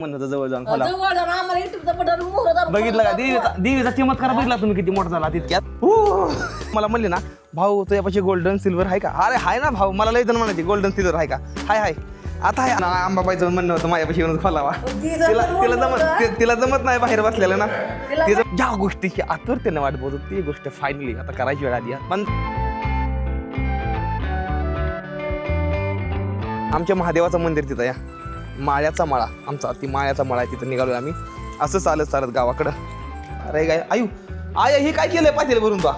म्हणलं जवळ जाऊन खोला जवळ जाऊन आम्हाला युट्यूबचा बटन मोहर दाबून बघितलं का? देवीचा देवीचा चमत्कार बघितला तुम्ही किती मोठा झाला तितक्यात? हू. मला म्हणले ना भाऊ तुझ्यापाशी गोल्डन सिल्वर आहे का? अरे हाय ना भाऊ मला लय जण म्हणायचे गोल्डन सिल्वर आहे का? हाय हाय. आता आहे. ना आंबाबाईचं म्हणणं होतं माझ्यापाशी येऊन खोलावा तिला तिला जमत. ति- तिला जमत नाही बाहेर बसलेलं ना. तिचं ज्या गोष्टीची आतुरतेने वाट बघतो ती गोष्ट फायनली आता करायची वेळ आली आहे. पण आमच्या महादेवाचं मंदिर तिथं या. माळ्याचा माळा आमचा ती माळ्याचा माळा आहे तिथं निघालो आम्ही. असं चालत चालत गावाकडं. अरे काय आयु आय हे काय केलंय पातेल भरून तो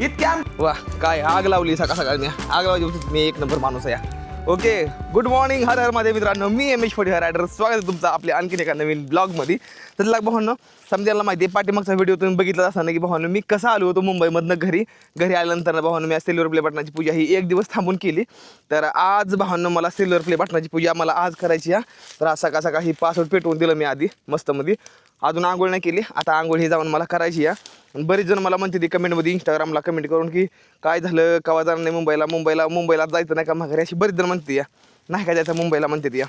इतक्या वा काय आग लावली सकाळ सकाळ मी. आग लावली मी एक नंबर माणूस आहे. या ओके गुड मॉर्निंग हर हर माझ्या मित्रांनो. मी एम एच फोटी हर रायडर स्वागत आहे तुमचं आपल्या आणखीन एका नवीन ब्लॉगमध्ये तर लाग भावांनो समजायला माहिती आहे पाठीमागचा व्हिडिओ तुम्ही बघितला असताना की भावांनो मी कसा आलो होतो मुंबईमधनं घरी. घरी आल्यानंतर भावांनो मी सिल्वर प्ले बटनाची पूजा ही एक दिवस थांबून केली. तर आज भावांनो मला सिल्वर प्ले बटनाची पूजा मला आज करायची आहे. तर आज सकाळ सकाळ ही पासवर्ड पेटवून दिलं मी आधी मस्तमध्ये. अजून आंघोळ नाही केली. आता आंघोळ ही जाऊन मला करायची आहे. बरेच जण मला म्हणते ती कमेंटमध्ये इंस्टाग्रामला कमेंट करून की काय झालं? कवा जाणार नाही मुंबईला? मुंबईला मुंबईला जायचं नाही का? माघारी अशी बरीच जण म्हणते या. नाही का जायचं मुंबईला? म्हणते या.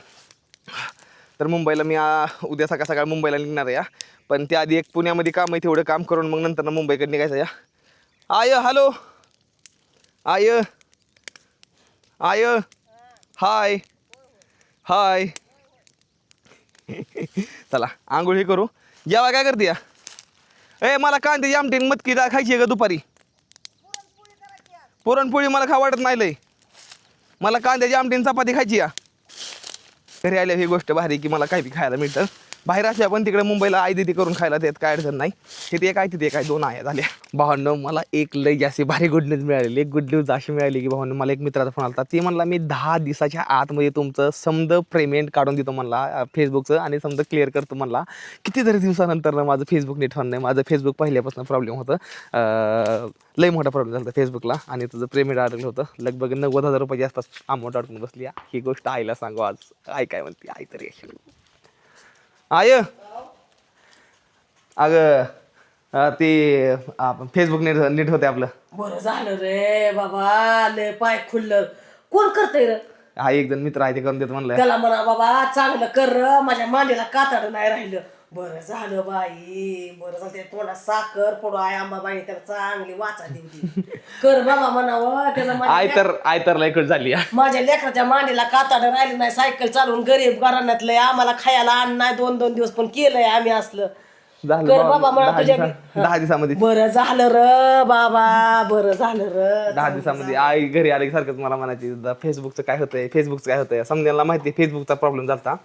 तर मुंबईला मी उद्या सकाळ सकाळ मुंबईला निघणार आहे या. पण त्याआधी एक पुण्यामध्ये काम आहे तेवढं काम करून मग नंतर ना मुंबईकडे निघायचं या. I hello. I I hi. हाय. चला आंघोळ हे करू. जेव्हा काय करते या? ए मला कांद्याची आमटी मटकी डाळ खायची आहे का दुपारी? पुरणपोळी मला खा वाटत नाही लय. मला कांद्याची आमटीन चपाती खायची या. घरी आल्या ही गोष्ट भारी की मला काही बी खायला मिळतं. बाहेर असल्या पण तिकडे मुंबईला आई दिदी करून खायला देत काय अडचण नाही. तिथे एक आहे तिथे एक आहे दोन आहे झाल्या. भावांनो मला एक लई जास्ती भारी गुड न्यूज मिळालेली एक गुड न्यूज अशी मिळाली की भावांनो मला एक मित्राचा फोन आला ते म्हणला मी दहा दिवसाच्या आतमध्ये तुमचं समद पेमेंट काढून देतो म्हणला फेसबुकचं आणि समजा क्लिअर करतो म्हणला. कितीतरी दिवसानंतर माझं फेसबुक नीट होणार नाही. माझं फेसबुक पहिल्यापासून प्रॉब्लेम होतं. लई मोठा प्रॉब्लेम झाला फेसबुकला आणि तुझं पेमेंट अडकलं होतं. लगभग नव्वद हजार रुपयाच्या आसपास अमाऊंट अडकून बसली आहे. ही गोष्ट आईला सांगू आज. आई काय म्हणते? आई तरी अशी आय। अगं ते फेसबुक नीट नीट होते आपलं. बरं झालं रे बाबा लय पाय खुललं. कोण करतंय रे? हा एक जण मित्र आहे ते करून देतो म्हणलं. त्याला म्हणा बाबा चांगलं कर र, माझ्या मांडीला कातड नाही राहिलं. बरं झालं बाई बरं झालं. त्या तोंडात साखर पडू आहे आंबाबाई त्याला चांगली वाचा देऊ कर बाबा म्हणावं माझ्या आय तर आय तर लयकट झाली. माझ्या लेकराच्या मांडीला कातड राहिली नाही सायकल चालवून गरीब घराण्यातलंय आम्हाला खायला आण नाही दोन दोन दिवस पण केलंय आम्ही असलं. झालं कर बाबा, बाबा म्हणा दहा तुझ्या दिवसा- दहा दिवसामध्ये. बरं झालं र बाबा बरं झालं र. दहा दिवसामध्ये. आई घरी आले की सारखंच मला म्हणायची "दा फेसबुकचं काय होतंय? फेसबुकचं काय होतंय? समजायला माहिती फेसबुकचा प्रॉब्लेम झाला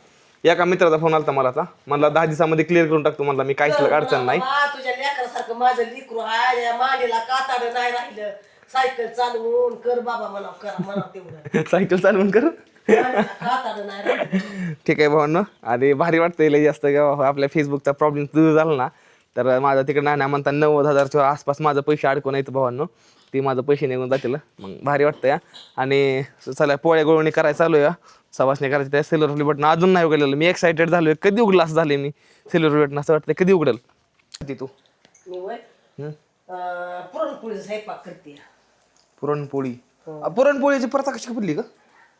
एका मित्राचा फोन आलता मला आता. म्हणला दहा दिवसामध्ये क्लिअर करून टाकतो. म्हणला मी काहीच अडचण नाही. तुझ्या लेकरासारखं माझं लिकरू आहे या मांडीला कातड नाही राहिलं. सायकल चालवून कर बाबा करा तेवढं. सायकल चालवून कर. मांडीला कातड नाही राहिलं. ठीक आहे भावांनो आणि भारी वाटतंय लय जास्त का बाबा आपल्या फेसबुकचा प्रॉब्लेम दूर झाला ना. तर माझा तिकडे नाही ना म्हणता नव्वद हजारच्या आसपास माझं पैसे अडकून येतं भावांनो. ती माझं पैसे निघून जातील. मग भारी वाटतं या आणि चला पोळ्या गोळवणी करायला चालू या सवासणी करायची त्या सिल्वर बटन अजून नाही उघडलेलं. मी एक्सायटेड झालोय. कधी उघडला असं झाले मी? सिल्वर बटन असं वाटतं कधी उघडल? ती तू. मी वय हं? अं, पुरणपोळीचा स्वयंपाक करते. पुरणपोळी? अ, पुरणपोळीची प्रथा कशी पडली का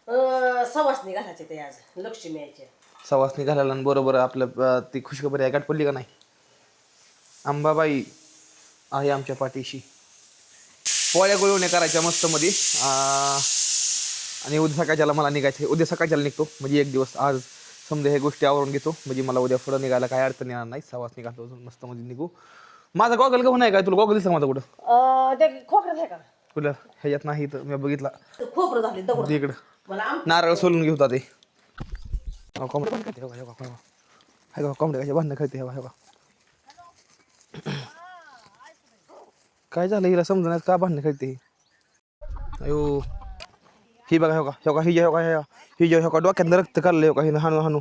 अं, सवासणी घालायचे ते आज. लक्ष्मी यायचे. सवासणी घालायला आणि बरोबर आपलं अ, ती खुशखबरी आहे गाठ पडली का नाही? अंबाबाई आहे आमच्या पाठीशी. पोळ्या गोळवण्या करायच्या मस्त मध्ये आणि उद्या सकाळच्याला मला निघायचं उद्या सकाळच्याला निघतो म्हणजे एक दिवस आज समजा हे गोष्टी आवरून घेतो म्हणजे मला उद्या पुढं निघायला काय अडचण येणार नाही सवासणी घालतो मस्त मध्ये निघू. माझा गॉगल गहू नाही काय तुला गॉगल दिसला माझा कुठं? अं, ते खोबरं आहे का? कुठं ह्याच्यात नाही तर मी बघितला. ते खोबरं झाले दगड. इकडं. मला आम नारळ सोलून घेऊ ते पण खाते, हे बघा, हे बघा, हे बघा. हे बघा, कोंबड्या कशा भांडणं खाते हे बघा, हे बघा. काय झालं हिला समजण्यात का भांडणं खाते अयो. ही बघा हे बघा हे बघा ही जे बघा ही जे बघा डोक्यात रक्त काढलं का? हिनं हाणू हाणू.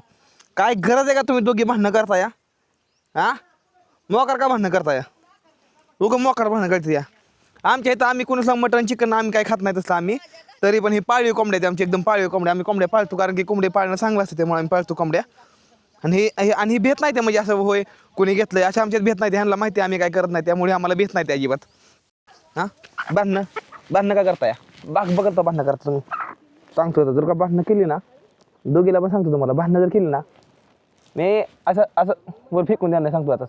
काय गरज आहे का तुम्ही दोघी भांडणं करता या हा? मोकार का भांडणं करता या उगं मोकार भांडणं करते या. आमच्या इथं आम्ही कोणी सांग मटण चिकन आम्ही काय खात नाही तसं आम्ही. तरी पण ही पाळीव कोंबड्या आहेत आमची एकदम पाळीव कोंबड्या. आम्ही कोंबड्या पाळतो कारण की कोंबडे पाळणं चांगलं असतं त्यामुळे आम्ही पाळतो कोंबड्या. आणि हे आणि ही भेट नाही ते म्हणजे असं होय कोणी घेतलं अशा आमच्यात भेट नाही ह्यांना माहिती आहे आम्ही काय करत नाही त्यामुळे आम्हाला भेट नाही ते अजिबात. हां? भांडणं भांडणं का करताय? बाग बघता भांडणं करता तुम्ही. सांगतो आता जर का भांडणं केली ना दोघीला पण सांगतो तुम्हाला भांडणं जर केली ना मी असं असं वर फेकून द्या नाही सांगतो आता.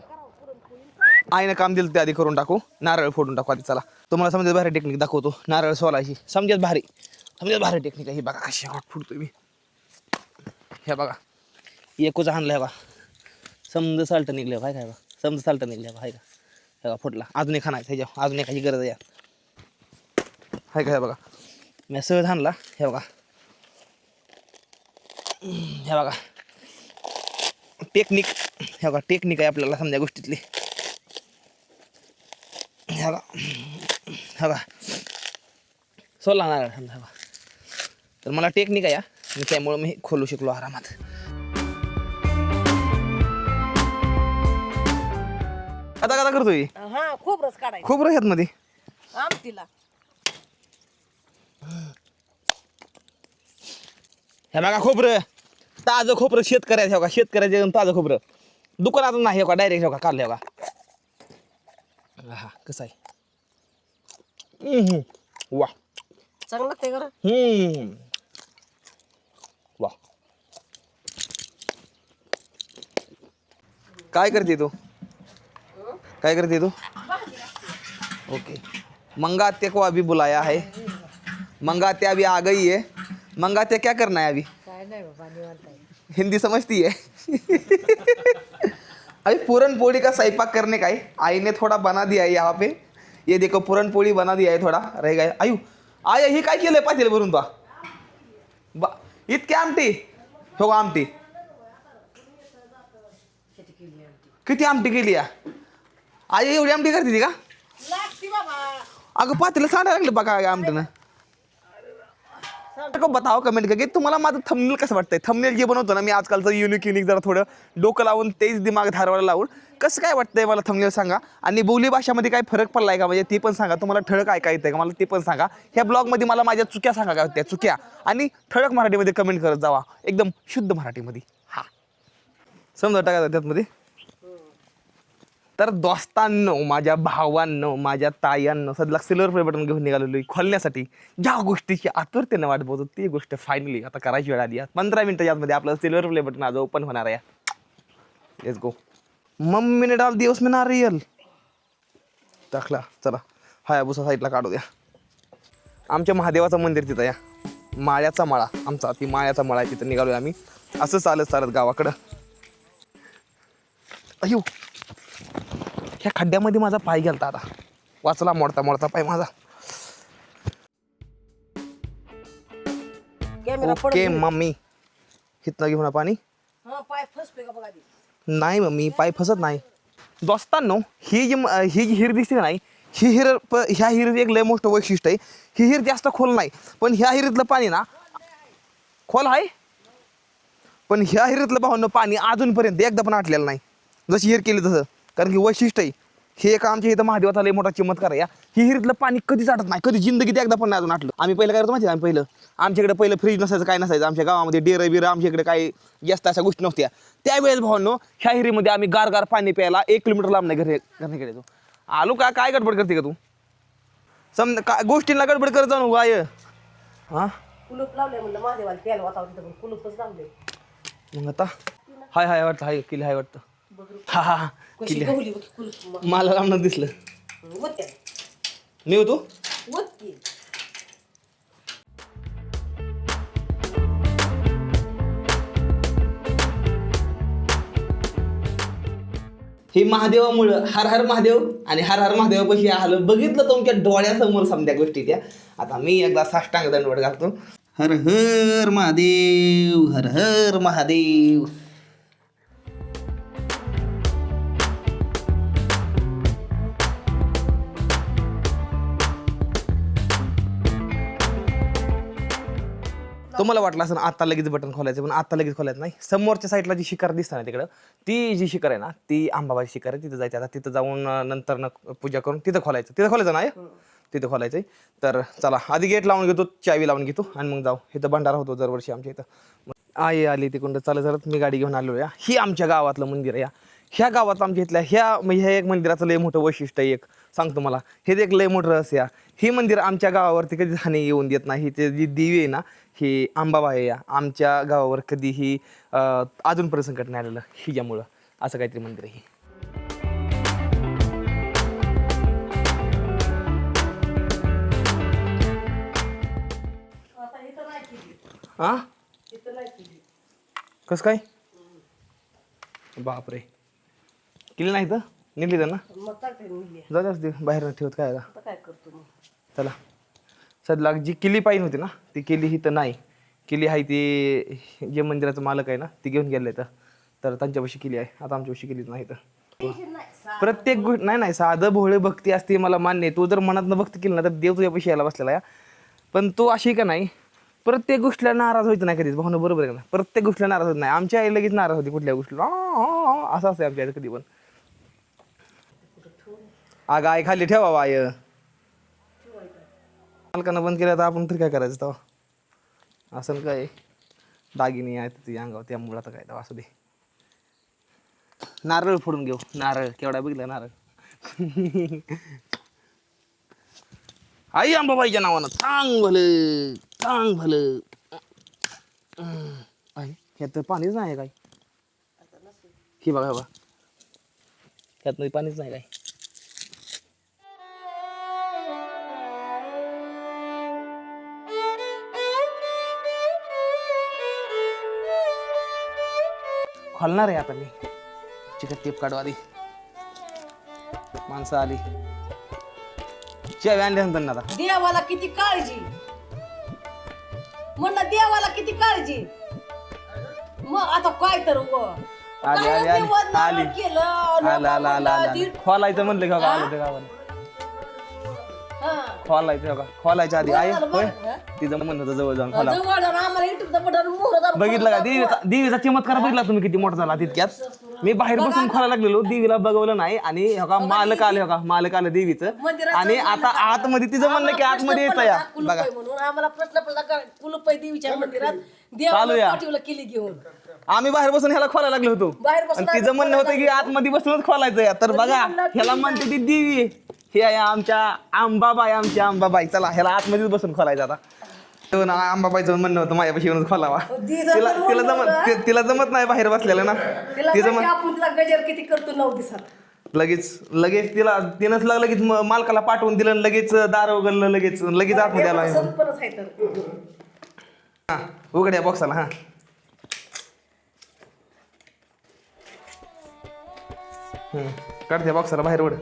आईनं काम दिलं ते आधी करून टाकू. नारळ फोडून टाकू आधी चला. तुम्हाला समजेल भारी टेक्निक दाखवतो. नारळ सोलायची. समजेल भारी. समजेल भारी टेक्निक आहे. ही बघा कशी हॉट फुडतो मी. हे बघा. एकूच आणलं आहे बा समज साल्ट निघलं काय काय बा समज साल्ट निघले बा का. हे बघा फुटला अजून एक खाणार ह्याच्या अजून एकाची गरज आहे हाय का हे बघा. मी सहज आणला हे बघा. हे बघा. टेक्निक हे बघा टेक्निक आहे आपल्याला समजा गोष्टीतली. हे बघा. हे बघा. सोला नारळ समजा हे बघा. तर मला टेक्निक आहे. आणि त्यामुळं मी खोलू शकलो आरामात. आता आता करतोय? हा खूप रस काढायचा. खूप रसमध्ये आमटीला. हे बघा खोबरं. ताजं खोबरं शेतकऱ्याचं हे बघा शेतकऱ्याचं एकदम ताजं खोबरं. दुकानातून नाही हे बघा डायरेक्ट हे बघा काढलं हे बघा. हा कसं आहे. वा चांगलं लागते कर हम्म. वा काय करते तू? काय करते तू? ओके. मंगाते को अभी बुलाया है मंगाते अभी आ गई है। मंगाते क्या करना है अभी? काय नाही बाबा निवांत आहे. हिंदी समझती है? अभी पूरन पोड़ी का सैपाक करने का है। आई ने थोड़ा बना दिया है यहाँ पे। ये देखो पुरण पोळी बना दिया है थोड़ा। रह गया। आयु आय ही काय केलंय पातेल भरून बा? बा इतके आमटी? हो का आमटी. किती आमटी केली या? आई एवढी आमटी करते ती का? लागती बाबा. अगं पातेला सांडा लागलं बघा आमटीनं. को बताओ कमेंट करके. तुम्हाला माझं थंबनेल कसं वाटतंय? थंबनेल जे बनवतो ना मी आजकालचं युनिक युनिक जरा थोडं डोकं लावून तेच दिमाग धारवायला लावून कसं काय वाटतंय मला थंबनेल सांगा? आणि बोली भाषामध्ये काय फरक पडलाय का? म्हणजे ते पण सांगा. तुम्हाला ठळक ऐका आहे का? मला ते पण सांगा. ह्या ब्लॉगमध्ये मला माझ्या चुक्या सांगा काय होत्या? चुक्या. आणि ठळक मराठीमध्ये कमेंट करत जावा. एकदम शुद्ध मराठीमध्ये. हा. समजा टाका त्यातमध्ये. तर दोस्तांनो माझ्या भावांनो माझ्या तायांनो सध्या सिल्वर प्ले बटन घेऊन निघालेलो खोलण्यासाठी. ज्या गोष्टीची आतुरतेने वाट बघतो ती गोष्ट फायनली आता करायची वेळ आली पंधरा मिनटं यामध्ये आपलं सिल्वर प्ले बटन आज ओपन होणार आहे. लेट्स गो मम्मीने डाल दिवस मी नारियल टाकला चला. हायाबुसा साईडला काढू द्या. आमच्या महादेवाचं मंदिर तिथं या. माळ्याचा माळा आमचा ती माळ्याचा माळा आहे तिथं निघालो आम्ही. असं चालत चालत गावाकडं. अयो ह्या खड्ड्यामध्ये माझा पाय गेलता आता. वाचला मोडता मोडता पाय माझा. Okay mummy. हिथनं घेऊन पाणी हा. नाही मम्मी पाय फसत नाही. दोस्तांनो ही जी ही जी हिर दिसते नाही ही हिर ह्या हिरीचं एक लय मोठं वैशिष्ट्य आहे. ही हिर जास्त खोल नाही पण ह्या हिरीतलं पाणी ना खोल आहे. पण ह्या हिरीतलं भावनं पाणी अजूनपर्यंत एकदा पण आटलेलं नाही. जशी हिर केली तसं. कारण की वैशिष्ट्य आहे. हे एक आमच्या इथं महादेवाचा लय मोठा चमत्कार आहे या. ही हिरीतलं पाणी कधीच आटत नाही कधी जिंदगीत एकदा पण नाही अजून आटलं. आम्ही पहिलं काय करतो माहिती आम्ही पहिलं आमच्याकडे पहिलं फ्रीज नसायचं काय नसायचं आमच्या गावामध्ये डेरं बिरं आमच्याकडे काही जास्त अशा गोष्टी नव्हत्या. त्यावेळेस भावांनो ह्या हिरीमध्ये आम्ही गार गार पाणी प्यायला एक किलोमीटर लांब नाही घरी घरण्याकडे येतो आलो का काय गडबड करते का तू? समजा काय गोष्टींना गडबड करत जाऊ आय हां? कुलूप लावले म्हणलं महादेवाला तिथं पण कुलूपच लावले मग आता? हाय हाय वाटतं हाय किल्ली हाय वाटतं. हा हा कशी किल्ली. गवली बघ कुलूप मला लांबणार दिसलं. वत मी होतो? वत की हे महादेवामुळं हर हर महादेव आणि हर हर महादेवापाशी आलं. बघितलं तुमच्या डोळ्यासमोर समध्या गोष्टी त्या. आता मी एकदा साष्टांग दंडवट घालतो. हर हर महादेव हर हर महादेव. तुम्हाला वाटलं असं आता लगेच बटन खोलायचं पण आता लगेच खोलायचं नाही. समोरच्या साईडला जी शिकार दिसतं ना तिकडं ती जी शिकार आहे ना ती आंबाबाची शिकार आहे तिथं जायचं. आता तिथं जाऊन नंतर पूजा करून तिथं खोलायचं. तिथं खोलायचं नाही तिथं खोलायचं तर चला आधी गेट लावून घेतो चावी लावून घेतो आणि मग जाऊ. इथं भंडारा होतो दरवर्षी आमच्या इथं. मग आई आली तिकडं चालत चालत मी गाडी घेऊन आलो या. ही आमच्या गावातलं मंदिर आहे या. ह्या गावात आमच्या इथल्या ह्या म्हणजे ह्या एक मंदिराचं लय मोठं वैशिष्ट्य आहे एक. सांगतो मला. हे एक लय मोठं रहस्य हे मंदिर आमच्या गावावरती कधी हानी येऊन देत नाही. ते जी देवी आहे ना ही आंबाबाई या आमच्या गावावर कधीही अजूनपर्यंत संकट नाही आलेलं हिच्यामुळं. असं काहीतरी मंदिर आहे हां. कसं काय? बापरे. केली नाही तर नेली तर ना? मग काय ते निघली. जाऊ दे बाहेर ठेवत काय आता. आता काय करतो मग चला. सदला जी किल्ली पाहिजे होती ना ती किल्ली ही तर नाही. किल्ली आहे ती जे मंदिराचं मालक आहे ना ती घेऊन गेले तर तर त्यांच्यापाशी किल्ली आहे. आता आमच्यापाशी किल्लीच नाही तर. प्रत्येक गोष्ट नाही नाही साधं भोळे भक्ती असते मला मान्य आहे. तू जर मनातनं भक्ती केली ना तर देव तुझ्यापाशी यायला बसलेला आहे. पण तो अशी का नाही? प्रत्येक गोष्टीला नाराज व्हायचं नाही कधीच. भावना बरोबर आहे का नाही? प्रत्येक गोष्टीला नाराज होत नाही. आमच्या आई लगेच नाराज होती कुठल्या गोष्टीला. आ, आ, आ, असं असते आमच्या आईचं कधी पण. अगं आई खाली ठेवा वाय मालकानं बंद केलं तर आपण तरी काय करायचं तेव्हा? असं काय? दागिने आहेत ती अंगावर त्यामुळे आता काय तेव्हा असू दे. नारळ फोडून घेऊ. नारळ केवढा बघितला नारळ. आई अंबाबाईच्या नावानं चांग भलं चांग भलं. आई ह्यात तर पाणीच नाही आहे काय? हे बघा बघा. ह्यात पाणीच नाही काय? खोलणार आहे आता मी. चिकट टेप काढू आधी माणसं आली. जेव्हा आणले नंतर आता. देवाला किती काळजी. म्हणलं देवाला किती काळजी. मग आता काय तर व. आली, आली, आली, आली. केलं? आला आला आला आला आला. दीड- खोलायचं म्हणलं का आलं ते गावाला. खोलायचं का खोलायच्या आधी आहे बरं, होय? बरं, हा. तिचं म्हणलं होतं जवळ जाऊन खोला. जवळ जाऊन आम्हाला युट्यूबचा बटन मोहर दाबून बघितलं का? देवीचा देवीचा चमत्कार बघितला तुम्ही किती मोठा झाला तितक्यात. मी बाहेर बसून खोला लागलेलो. देवीला बघवलं नाही आणि हो का मालक आले हो का मालक आलं देवीचं. मंदिराचं आणि आता आतमध्ये तिचं म्हणलं की आतमध्ये येतं या कुलूप बघा. आहे म्हणून आम्हाला प्रश्न पडला का? कुलूप आहे देवीच्या मंदिरात. चालू देवाला या. पाठीवलं केली घेऊन. आम्ही बाहेर बसून ह्याला खोला लागलो होतो. बाहेर बसून आणि तिचं म्हणणं होतं की आतमध्ये बसूनच खोलायचं या तर बघा ह्याला म्हणते ती देवी हे आहे आमच्या आंबाबाई आमची आंबाबाई. चला ह्याला आतमध्येच बसून खोलायचं आता. तो ना आंबाबाईचं म्हणणं होतं माझ्यापाशी येऊन खोलावा. तिला तिला जमत. ति- तिला जमत नाही बाहेर बसलेलं ना. तिला माहिती आपण तिला गजर किती करतो नऊ दिवसात. लगेच लगेच तिला तिनंच ला- लगेच म- मालकाला पाठवून दिलं लगेच दार उघडलं लगेच लगेच आतमध्ये आला आहे तर. हा उघड्या बॉक्साला हा. हम्म. काढ त्या बॉक्साला बाहेर वड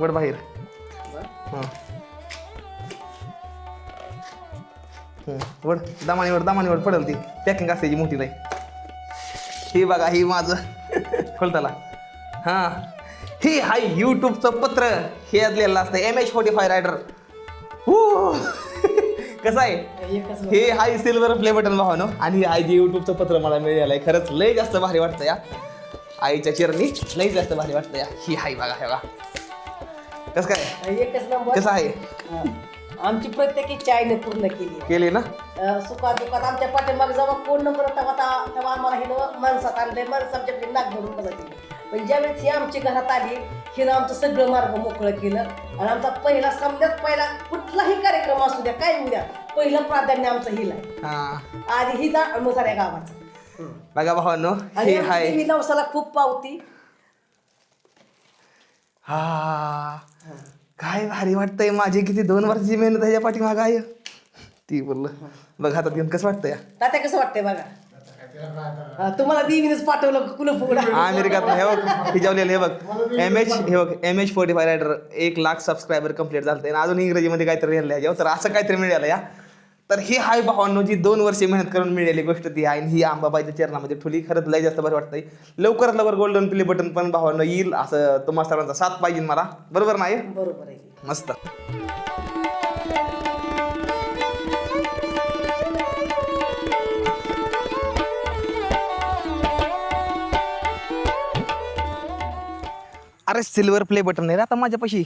वड बाहेर. हा. वड दमानी वड दमानी वड पडेल ती. पॅकिंग असते जी मोठी नाही ही बघा ही माझं. खोलताला हा. ही हाय यूट्यूबचं पत्र. हे यातलेलं असतं. M H forty five rider कसं आहे? हे हाय सिल्वर प्ले बटन भावानो आणि हे जे युट्यूबचं पत्र मला मिळालं आहे खरंच लय जास्त भारी वाटतं या. आईच्या चिरणी लय जास्त भारी वाटतं या. ही हाय बघा हे बघा. कसं काय? एकच नंबर. कसं आहे? हा. आमची प्रत्येक इच्छा आईने पूर्ण केली. केली ना? अं, सुखात दुखात आमच्या पाठीमाग जेव्हा फोन नंबर होता तेव्हा तेव्हा आम्हाला हिनं माणसात आणले माणसं आमच्या नाक धरून बसायची पण ज्यावेळेस ही आमची घरात आली हिनं आमचं सगळं मार्ग मोकळं केलं. आणि आमचा पहिला समजात पहिला कुठलाही कार्यक्रम असू द्या काय होऊ द्या पहिलं प्राधान्य आमचं हिला आहे. हा. आधी हिला आणि मग साऱ्या गावाचं. बघा भावानो आणि हे आमची देवी नवसाला खूप पावती. हा. काय भारी वाटतंय माझी किती दोन वर्षाची मेहनत ह्याच्या पाठीमाग आहे ती बोललं बघ हातात घेऊन कसं वाटतं या. तात्या कसं वाटतंय बघा? हा, तुम्हाला देवीनेच पाठवलं कुलप उघडा? अमेरिकात हे बघ हिजावलेलं हे बघ. एम एच हे बघ M H forty five rider एक लाख सबस्क्रायबर कंप्लीट झालं आणि अजून इंग्रजीमध्ये काहीतरी लिहिलं आहे. तर असं काहीतरी मिळालं या. तर ही हाय भावांनो जी दोन वर्षे मेहनत करून मिळाली गोष्ट ती आहे. आणि ही आंबाबाईच्या चरणामध्ये ठुली. खरंच लय जास्त बरं वाटतंय. लवकरात लवकर गोल्डन प्ले बटन पण भावांनो येईल. असं तुम्हा सर्वांचा साथ पाहिजे मला. बरोबर नाही बरोबर आहे मस्त. अरे सिल्वर प्ले बटन नाही रे आता माझ्यापाशी.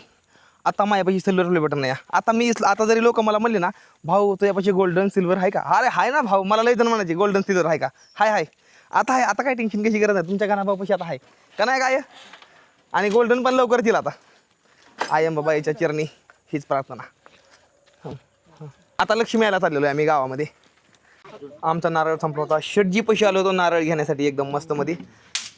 आता माझ्यापाशी सिल्वर प्ले बटन नाही. आता मी आता जरी लोक मला म्हणले ना भाऊ तुझ्यापाशी गोल्डन सिल्वर आहे का? अरे हाय ना भाऊ मला लय जण म्हणायचे गोल्डन सिल्वर आहे का? हाय हाय. आता आहे आता काय टेन्शन कशी गरज आहे? तुमच्या गाणा आता आहे का नाही काय आणि गोल्डन पण लवकर येईल आता. आय एम बाबाईच्या चरणी हीच प्रार्थना. हं, हं. आता लक्ष्मी यायला चाललेलो आहे आम्ही गावामध्ये. आमचा नारळ संपला होता. शेटजी पैसे आलो होतो नारळ घेण्यासाठी एकदम मस्त मध्ये.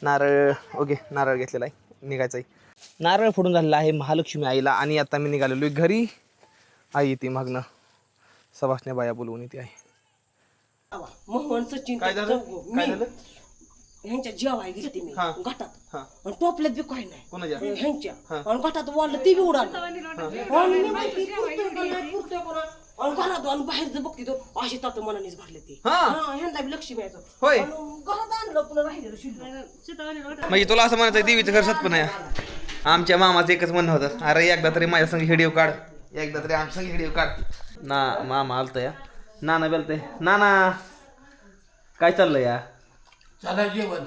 नारळ ओके नारळ घेतलेला आहे. निघायचा आहे नारळ फोडून झालेला आहे महालक्ष्मी आईला आणि आता मी निघालेलो आहे घरी. आई येते मागणं सभासण्या बाया बोलवून येते आहे मोहन सचिन काय झालं? चौघं. काय मी झालं? ह्यांच्या जेवाय गेलते मी हा. घाटात. हा. आणि टोपल्यात बी काही नाही. कोणाच्या? ह्यांच्या. हा. आणि घाटात वाढलं ते बी उडालं. आणि मी माहिती नाही, नाही. आणि घरात आणि बाहेरचं बघते तो अशी ताट मनानेच भरले ते. हा. हा, ह्यांना बी लक्ष मिळायचं होय. आणि घरात आणलं पुन्हा राहिलेलं शिल्लक. म्हणजे तुला असं म्हणायचं देवीचं घर सत्पन आहे. आमच्या मामाचं एकच म्हणणं होतं अरे एकदा तरी माझ्या संग हिडिओ काढ. एकदा तरी आमच्या संग हिडिओ काढ. ना मामा आलत या. नाना बेलतय नाना काय चाललंय या? चला जेवण.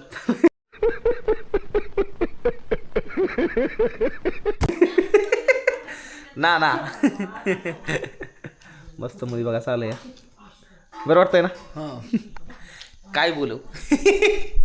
ना ना मस्त मध्ये बघा चाललंय या. बरं वाटतंय ना? काय बोलू?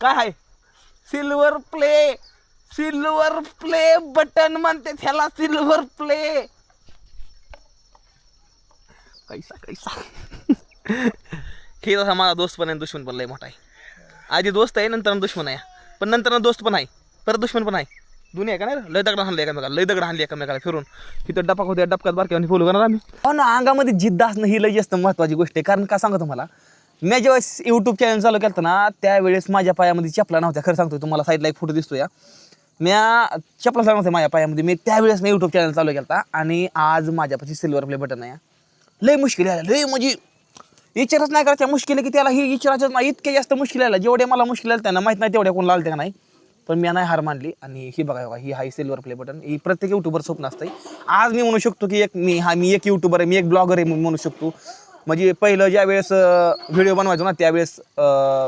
काय? आहे silver play silver play button म्हणते त्याला सिल्वर प्ले कैसा कैसा? हे तसा माझा दोस्त पण आहे दुश्मन पण लय मोठा आहे. आधी दोस्त आहे नंतर दुश्मन आहे. पण नंतर दोस्त पण आहे. परत दुश्मन पण आहे. दुनिया का नाही लय दगड हाणले एकामेकाला लय दगड हाणले एकामेकाला फिरून. तिथं डपाक होत्या डपक्यात बारक्यावर फुल करणार आम्ही? हो ना अंगामध्ये जिद्द असणं ही लय जास्त महत्वाची गोष्ट आहे. कारण का सांगतो तुम्हाला? मी जेव्हा यूट्यूब चॅनल चालू केलं ना त्यावेळेस माझ्या पायामध्ये चपला नव्हत्या. खरं सांगतो तुम्हाला साईडला एक फोटो दिसतो या म्या चपला नव्हत्या माझ्या पायामध्ये. मी त्यावेळेस मी यूट्यूब चॅनल चालू केलं आणि आज माझ्यापाशी सिल्वर प्ले बटन आहे लय मुश्किल आलं लय म्हणजे विचारच नाही करायच्या मुश्किल आहे की त्याला ही विचारायचं नाही. इतके जास्त मुश्किल आलं जेवढे मला मुश्किल आलं त्यांना माहीत नाही तेवढ्या कोण लागते का नाही. पण मी नाही हार मानली. आणि ही बघा बघा ही हाय सिल्वर प्ले बटन ही प्रत्येक युट्यूबर स्वप्न असतं आज मी म्हणू शकतो की एक मी हा मी एक युट्यूबर आहे मी एक ब्लॉगर आहे म्हणू शकतो. म्हणजे पहिलं ज्या वेळेस व्हिडिओ बनवायचो ना त्यावेळेस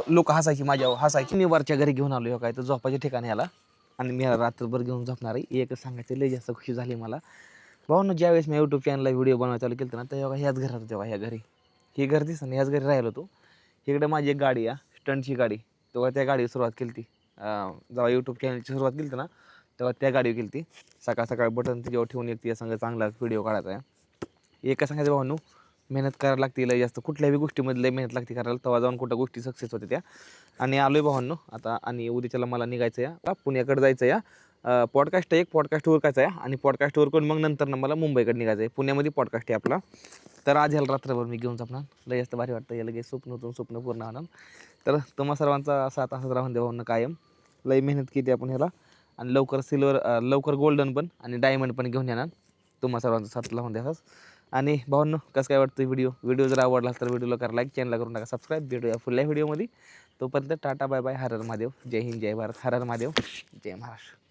लोक हसायची माझ्यावर हसायची. मी वरच्या घरी घेऊन आलो काय तर झोपाच्या ठिकाणी आला आणि मी रात्रभर घेऊन झोपणार आहे. एक सांगायचं लय जास्त खुशी झाली मला. भाऊ ज्यावेळेस मी यूट्यूब चॅनलला व्हिडिओ बनवायला चालू केलं ना तेव्हा ह्याच घरात तेव्हा ह्या घरी. ही घर दिसतं ह्याच घरी राहिलो होतो. इकडे माझी एक गाडी आहे स्टंटची गाडी. तेव्हा त्या गाडीवर सुरुवात केली ती जेव्हा यूट्यूब चॅनलची सुरुवात केली ना तेव्हा त्या गाडीवर केली ती सकाळ सकाळ बटन तिच्यावर ठेवून या संग चांगला व्हिडिओ काढायचा आहे. एका सांगायचं भावानू मेहनत करायला लागते लय जास्त. कुठल्याही गोष्टीमध्ये लय मेहनत लागते करायला तेव्हा जाऊन कुठं गोष्टी सक्सेस होते त्या. आणि आलो आहे भावांनो आता आणि उद्याच्याला मला निघायचं या पुण्याकडे जायचं या पॉडकास्ट एक पॉडकास्ट उरकायचा आहे आणि पॉडकास्ट करून मग नंतर ना मला मुंबईकडे निघायचं आहे. पुण्यामध्ये पॉडकास्ट आहे आपला. तर आज ह्याला रात्रभर मी घेऊन जाणार. लय जास्त भारी वाटतं या लगेच स्वप्न होतं स्वप्न पूर्ण होणार. तर तुम्हा सर्वांचा असा तासात राहून दे भावना कायम. लय मेहनत केली आपण ह्याला. आणि लवकर सिल्वर लवकर गोल्डन पण आणि डायमंड पण घेऊन येणार. तुम्हा सर्वांचा साथ लावून द्या आणि भावांनो कसं काय वाटतं व्हिडिओ व्हिडिओ जर आवडला तर व्हिडिओला करा लाईक चॅनलला करून टाका सबस्क्राईब भेटूया पुढल्या व्हिडिओमध्ये तोपर्यंत टाटा बाय बाय हरर महादेव. जय हिंद जय भारत. हरर महादेव. जय महाराष्ट्र.